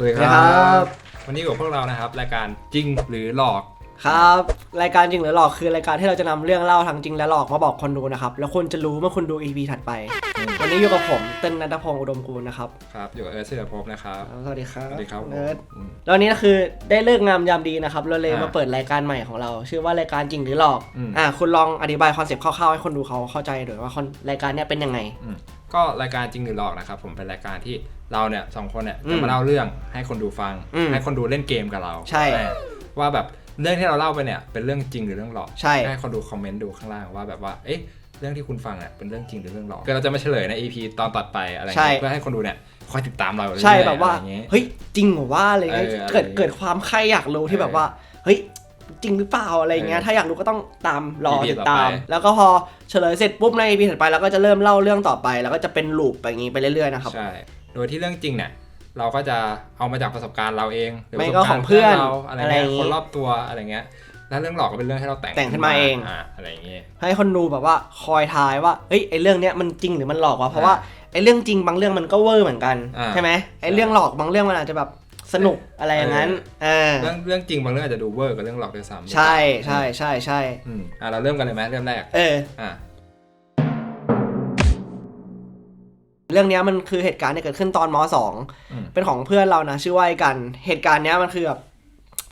สวัสดีคสวัสดีรัครับบวันนี้อยู่กับพวกเรานะครับ รายการจริงหรือหลอกครับ รายการจริงหรือหลอกคือรายการที่เราจะนำเรื่องเล่าทั้งจริงและหลอกมาบอกคนดูนะครับ แล้วคนจะรู้เมื่อคุณดู EP ถัดไป วันนี้อยู่กับผมเต้นนัทพงศ์อุดมกูลนะครับครับอยู่กับเอิร์ธเสือภพนะครับสวัสดีครับสวัสดีครับเนิร์ดอืมแล้ววันนี้ก็คือได้เลิกงามยามดีนะครับเราเลยอ่ามมาเปิดรายการใหม่ของเรา ชื่อว่ารายการจริงหรือหลอกอืมอ่าคุณลองอธิบายคอนเซปต์คร่าวๆให้คนดูเขาเข้าใจหน่อยว่าคอนรายการเนี้ยเป็นยังไงอืมก็รายการจริงหรือหลอกนะครับผมเป็นรายการที่ เราเนี่ยสองคนเนี่ยอืจะมมาเล่าเรื่องให้คนดูฟัง อืมให้คนดูเล่นเกมกับเราใช่เออว่าแบบเรื่องที่เราเล่าไปเนี่ยเป็นเรื่องจริงหรือเรื่องหลอกใช่ ให้คนดูคอมเมนต์ดูข้างล่างว่าแบบว่าเอ๊ะเรื่องที่คุณฟังเนี่ยเป็นเรื่องจริงหรือเรื่องหลอกก็เราจะมาเฉลยใน EP ตอนตัดไปอะไรเงี้ยเพื่อให้คนดูเนี่ยคอยติดตามเราเรื่อยๆใช่แบบว่า อะไรเงี้ย เฮ้ยจริงเหรอว่าอะไรเงี้ยเอออะไรเกิดเกิดความใครอยากรู้ที่แบบว่า เฮ้ยจริงหรือเปล่าอะไรเงี้ยเออถ้าอยากรู้ก็ต้องตามรอ EP ติดตาม ต่อไป แล้วก็พอเฉลยเสร็จปุ๊บใน EP ถัดไปเราก็จะเริ่มเล่าเรื่องต่อไป แล้วก็จะเป็นลูปไปอย่างงี้ไปเรื่อยๆนะครับ ใช่ โดยที่เรื่องจริงเนี่ยเราก็จะเอามาจากประสบการณ์เราเองหรือไม่ประสก็บขกาอรงณ์เพื่อนเราอะไรอะไรอเงี้ยย่างงี้คนรอบตัวอะไรเงี้ยแล้วเรื่องหลอกก็เป็นเรื่องให้เราแต่งแต่งขึ้นมาเองอ่าอะไรอย่างเงี้ยให้คนดูแบบว่าคอยทายว่าเฮ้ยไอเรื่องเนี้ยมันจริงหรือมันหลอกวะเพราะว่าไอเรื่องจริงบางเรื่องมันก็เวอร์เหมือนกันอ่าใช่ไหมไอเรื่องหลอกบางเรื่องมันอาจจะแบบสนุกอะไรอย่างนั้นเออเรื่องเรื่องจริงบางเรื่องอาจจะดูเวอร์กว่าเรื่องหลอกด้วยซ้ำใช่ใช่ใช่ใช่อืมอะเราเริ่มกันเลยไหมเริ่มแรกเอออะ เรื่องเนี้ยมันคือเหตุการณ์ที่เกิดขึ้นตอนมสองอืม เป็นของเพื่อนเรานะชื่อว่าไอ้กัน เหตุการณ์เนี้ยมันคือแบบ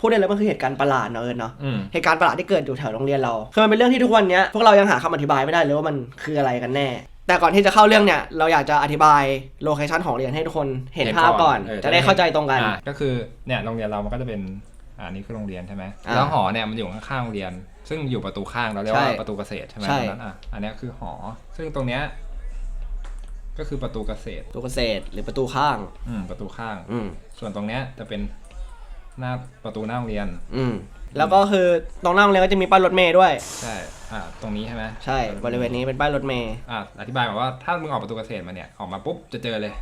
พูดได้เลยมันคือเหตุการณ์ประหลาดเนอะเอิญเนาะ อืม เหตุการณ์ประหลาดที่เกิดอยู่แถวโรงเรียนเรา คือมันเป็นเรื่องที่ทุกวันเนี้ยพวกเรายังหาคำอธิบายไม่ได้เลยว่ามันคืออะไรกันแน่ แต่ก่อนที่จะเข้าเรื่องเนี่ยเราอยากจะอธิบายโลเคชันของเรียนให้ทุกคนเห็นภาพก่อน เออจะได้เข้าใจตรงกัน อะก็คือเนี่ยโรงเรียนเรามันก็จะเป็นอ่านี่คือโรงเรียนใช่ไหมอ่าแล้วหอเนี่ยมันอยู่ข้างๆโรงเรียน ซึ่งอยู่ประตูข้างเราเรียกว่าใช่ประตูเกษตรใช่ไหมใช่ ตรงนั้นอะอันเนี้ยคือหอ ซึ่งตรงเนี้ย ก็คือประตูเกษตร ตัวเกษตรหรือประตูข้าง อืมประตูข้าง อืม ส่วนตรงเนี้ยจะเป็นหน้าประตูหน้าโรงเรียน อืม แล้วก็คือตรงหน้าโรงเรียนก็จะมีป้ายรถเมย์ด้วย ใช่อ่าตรงนี้ใช่ไหมใช่ บริเวณนี้เป็นป้ายรถเมย์อ่าอธิบายแบบว่าถ้ามึงออกประตูเกษตรมาเนี่ยออกมาปุ๊บจะเจอเลย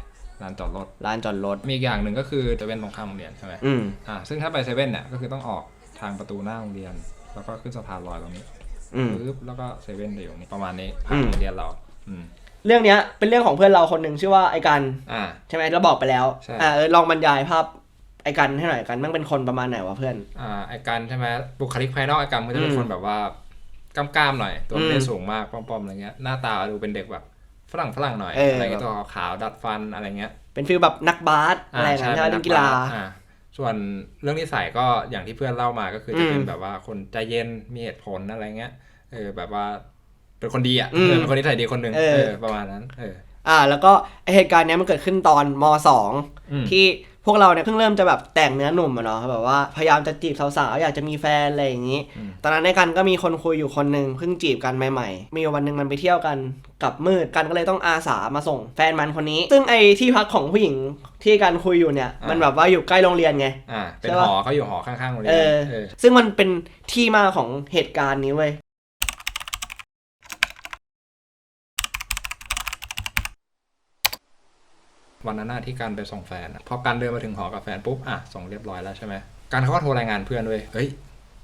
ลานจอดรถลานจอดรถ มีอีกอย่างหนึ่งก็คือเซเว่นตรงข้ามโรงเรียนใช่ไหมอืม อ่าซึ่งถ้าไปเซเว่นเนี่ยก็คือต้องออกทางประตูหน้าโรงเรียน แล้วก็ขึ้นสะพานลอยตรงนี้อืม ปึ๊บแล้วก็เซเว่นจะอยู่ตรงนี้ประมาณนี้ผ่านอืมโรงเรียนเรา อืม เรื่องเนี้ยเป็นเรื่องของเพื่อนเราคนหนึ่งชื่อว่าไอ้กันอ่า ใช่ไหมเราบอกไปแล้วใช่ อ่าเออลองบรรยายภาพไอ้กันให้หน่อยกันมันเป็นคนประมาณไหนวะเพื่อน อ่าไอการใช่ไหมบุคลิกภายนอกไอการมันจะเป็นอืมคนแบบว่ากล้ามๆหน่อย ตัวไม่อืได้มสูงมากป้อมๆอะไรเงี้ยหน้าตาดูเป็นเด็กแบบฝรั่งฝรั่งๆหน่อยเอออ อะไรเงี้ยตัวขาวๆดัดฟันอะไรเงี้ยเป็นฟีลแบบนักบาสอะไรอย่างเงี้ยใช่ไหมป็เล่นกีฬา อ่ส่วนเรื่องนิสัยก็อย่างที่เพื่อนเล่ามาก็คือจะเป็นอืม แบบว่าคนใจเย็นมีเหตุผลอะไรเงี้ยเออแบบว่า เป็นคนดีอะอืมเออเป็นคนนิสัยดีคนหนึ่งเออ เออประมาณนั้น เออ อ่าแล้วก็ไอ้เหตุการณ์เนี้ยมันเกิดขึ้นตอนมสองอืม ที่พวกเราเนี่ยเพิ่งเริ่มจะแบบแต่งเนื้อหนุ่มอะเนาะแบบว่าพยายามจะจีบสาวๆอยากจะมีแฟนอะไรอย่างนี้อืมตอนนั้นในกันก็มีคนคุยอยู่คนหนึ่งเพิ่งจีบกันใหม่ๆ มีวันหนึ่งมันไปเที่ยวกันกลับมืดกันก็เลยต้องอาสามาส่งแฟนมันคนนี้ ซึ่งไอ้ที่พักของผู้หญิงที่กันคุยอยู่เนี่ยมันแบบว่าอยู่ใกล้โรงเรียนไง อ่า เป็นใช่หปะ อเขาอยู่หอข้างๆโรงเรีเอยนอเออ ซึ่งมันเป็นที่มาของเหตุการณ์นี้เว้ย วันนั้นน่ะที่การไปส่งแฟนอะพอการเดินมาถึงหอกับแฟนปุ๊บอะส่งเรียบร้อยแล้วใช่ไหมการเขาก็โทรรายงานเพื่อนด้วยเฮ้ย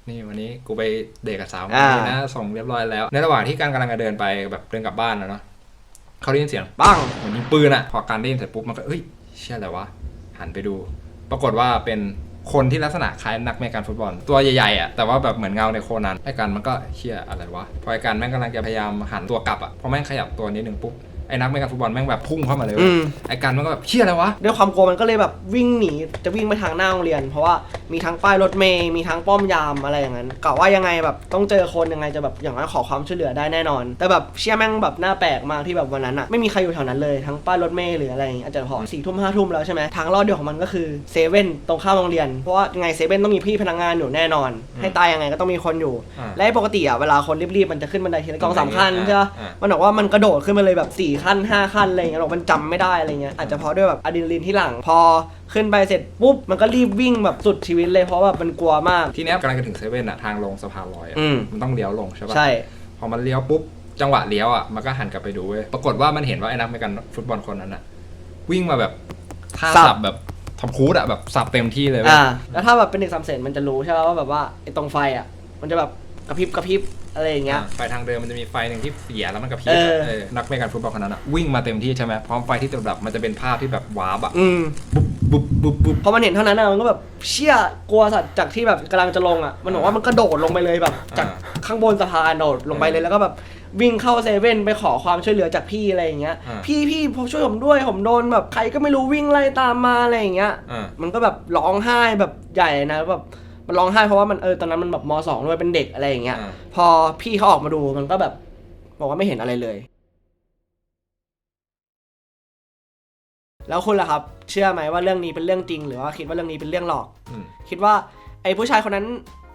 นี่วันนี้กูไปเดทกับสาวคนนี้นะส่งเรียบร้อยแล้ว ในระหว่างที่การกำลังจะเดินไปแบบเดินกลับบ้านแล้วเนาะเขาได้ยินเสียงปังเหมือนยิงปืนอะพอการได้ยินเสร็จปุ๊บมันก็เอ้ยเชื่ออะไรวะหันไปดู ปรากฏว่าเป็นคนที่ลักษณะคล้ายนักเมกันฟุตบอล ตัวใหญ่ๆอะแต่ว่าแบบเหมือนเงาในโคนันไอ้กันมันก็เชื่ออะไรวะพอไอ้กันแม่งกำลังจะพยายามหันตัวกลับอะพอแม่งขยับตัวนิดหนึ่งปุ๊บ ไอ้นักเมกันฟุตบอลแม่งแบบพุ่งเข้ามาเลยเว้อืยมไอ้กันมันก็แบบเชื่ออะไรวะ ด้วยความกลัวมันก็เลยแบบวิ่งหนีจะวิ่งไปทางหน้าโรงเรียน เพราะว่ามีทั้งป้ายรถเมย์มีทั้งป้อมยามอะไรอย่างนั้นกะว่ายังไงแบบต้องเจอคนยังไงจะแบบอย่างนั้นขอความช่วยเหลือได้แน่นอน แต่แบบเชี่ยแม่งแบบหน้าแปลกมากที่แบบวันนั้นอะไม่มีใครอยู่แถวนั้นเลยทั้งป้ายรถเมย์หรืออะไรอย่างเงี้ยอาจจะพอสี่ทุ่มห้าทุ่มแล้วใช่ไหมทางรอดเดียวของมันก็คือเซเว่นตรงข้ามโรงเรียนเพราะว่ายังไงเซเว่นต้องมีพี่พนักงานอยู่แน่นอนให้ตายยังไงก็ต้องมีคนอยู่ อ่าและปกติอะเวลาคนรีบๆมันจะขึ้นบันไดทีละกองสามขั้นใช่ปะอ่า มันบอกว่ามันกระโดดขึ้นมาเลยแบบ4ี่ขั้น 5 ขั้นอะไรเงี้ยบอกมันจำไม่ได้อะไรเงี้ยอาจจะเพราะด้วยแบบอะดรีนาลีนที่หลัง พอขึ้นไปเสร็จปุ๊บมันก็รีบวิ่งแบบสุดชีวิตเลยเพราะแบบมันกลัวมาก ทีเนี้ยกำลังจะถึงเซเว่นอะทางลงสะพานลอยอะอืม มันต้องเลี้ยวลงใช่ปะ ใช่ พอมันเลี้ยวปุ๊บ จังหวะเลี้ยวอะมันก็หันกลับไปดูเว้ยปรากฏว่ามันเห็นว่าไอ้นักเมกันฟุตบอลคนนั้นอะวิ่งมาแบบท่าสับแบบทอมครูดอะแบบสับเต็มที่เลยเว้ยอ่าแล้วถ้าแบบเป็นเด็กสามเซนมันจะรู้ใช่ไหมว่าแบบว่าไอ้ตรงไฟอะมันจะแบบ กระพริบกระพริบอะไรอย่างเงี้ยอ่าไฟทางเดินมันจะมีไฟหนึ่งที่เสียแล้วมันกระพริบเอออะเออนักเมกันฟุตบอลคนนั้นอะวิ่งมาเต็มที่ใช่ไหมพร้อมไฟที่จะดับมันจะเป็นภาพที่แบบวาร์ปอะอืมปุ๊บบุบบุบบุบพอมันเห็นเท่านั้นอะมันก็แบบเชี่ยกลัวสัตว์จากที่แบบกำลังจะลงอะมันบอกว่ามันกระโดดลงไปเลยแบบ จากข้างบนสะพานโดดลงไปเลยแล้วก็แบบวิ่งเข้าเซเว่นไปขอความช่วยเหลือจากพี่อะไรอย่างเงี้ย อ่า พี่พี่ผมช่วยผมด้วยผมโดนแบบใครก็ไม่รู้วิ่งไล่ตามมาอะไรอย่างเงี้ย อ่า มันก็แบบร้องไห้แบบใหญ่นะแบบ มันร้องไห้เพราะว่ามันเออตอนนั้นมันแบบมสองด้วยเป็นเด็กอะไรอย่างเงี้ย อ่า พอพี่เขาออกมาดูมันก็แบบบอกว่าไม่เห็นอะไรเลย แล้วคุณล่ะครับ เชื่อไหมว่าเรื่องนี้เป็นเรื่องจริง หรือว่าคิดว่าเรื่องนี้เป็นเรื่องหลอก อืมคิดว่าไอ้ผู้ชายคนนั้น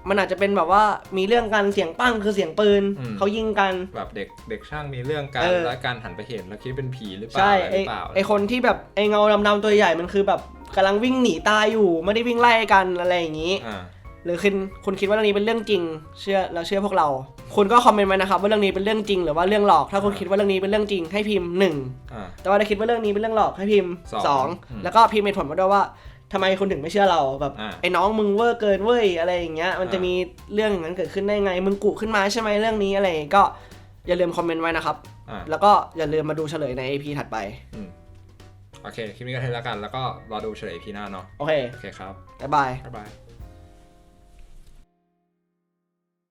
มันอาจจะเป็นแบบว่ามีเรื่องกันเสียงปั้งคือเสียงปืนอืม เขายิงกัน แบบเด็กเด็กช่างมีเรื่องกันเออ แล้วการหันไปเห็นแล้วคิดเป็นผีหรือเปล่าใช่อะไรหไอ้รือเปล่าไอ้คนที่แบบไอ้เงาดำๆตัวใหญ่มันคือแบบกำลังวิ่งหนีตายอยู่ ไม่ได้วิ่งไล่กันอะไรอย่างนี้ อ่าห รือคุณคุณคิดว่าเรื่องนี้เป็นเรื่องจริง เชื่อแล้วเชื่อพวกเรา คุณก็คอมเมนต์มานะครับว่าเรื่องนี้เป็นเรื่องจริงหรือว่าเรื่องหลอก ถ้าคุณคิดว่าเรื่องนี้เป็นเรื่องจริงให้พิมพ์หนึ่งอ่า แต่ว่าถ้าคิดว่าเรื่องนี้เป็นเรื่องหลอกให้พิมพ์สองสองอืมแล้วก็พิมพ์เหตุผลมาด้วยว่าทำไมคุณถึงไม่เชื่อเราแบบอ่าไอ้น้องมึงเวอร์เกินเว้ยอะไรอย่างเงี้ยมันจะอ่ามี มีเรื่องอย่างนั้นเกิดขึ้นได้ไงมึงกุขึ้นมาใช่ไหมเรื่องนี้อะไรอย่างงี้ก็อย่าลืมคอมเมนต์ไว้นะครับอ่าแล้วก็อย่าลืมมาดูเฉลยใน AP ถัดไปอืมโอเค คลิปนี้ก็เท่านี้แล้วกัน แล้วก็รอดูเฉลยพีหน้าเนาะ โอเคโอเคครับ บ๊ายบาย บ๊ายบาย